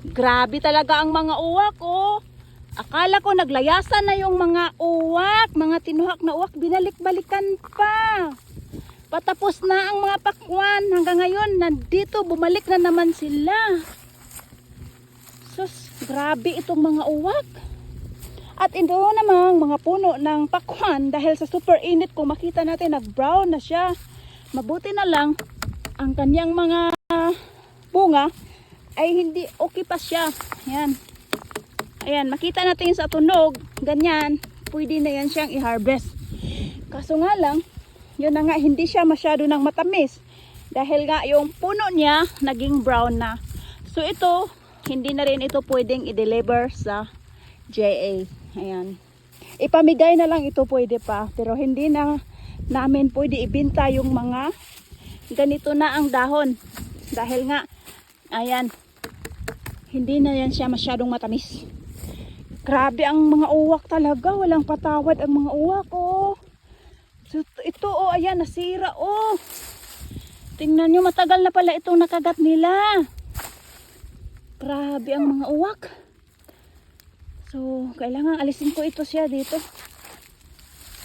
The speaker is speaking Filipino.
Grabe talaga ang mga uwak, oh. Akala ko naglayasan na yung mga uwak, mga tinuhak na uwak, binalik-balikan pa. Patapos na ang mga pakwan. Hanggang ngayon, nandito, bumalik na naman sila. Sus, grabe itong mga uwak. At ito namang mga puno ng pakwan dahil sa super init kung makita natin nag-brown na siya. Mabuti na lang ang kanyang mga bunga ay hindi okay pa siya. Ayan. Ayan, makita natin sa tunog, ganyan, pwede na yan siyang i-harvest. Kaso nga lang, yun na nga, hindi siya masyado ng matamis. Dahil nga yung puno niya naging brown na. So ito, hindi na rin ito pwedeng i-deliver sa JA. Ayan. Ipamigay na lang ito pwede pa. Pero hindi na namin pwede ibinta yung mga ganito na ang dahon. Dahil nga, ayan, hindi na yan siya masyadong matamis. Grabe ang mga uwak talaga. Walang patawad ang mga uwak, oh. Ito, oh, ayan, nasira, oh. Tingnan nyo, matagal na pala itong nakagat nila. Grabe ang mga uwak. So, kailangan alisin ko ito siya dito.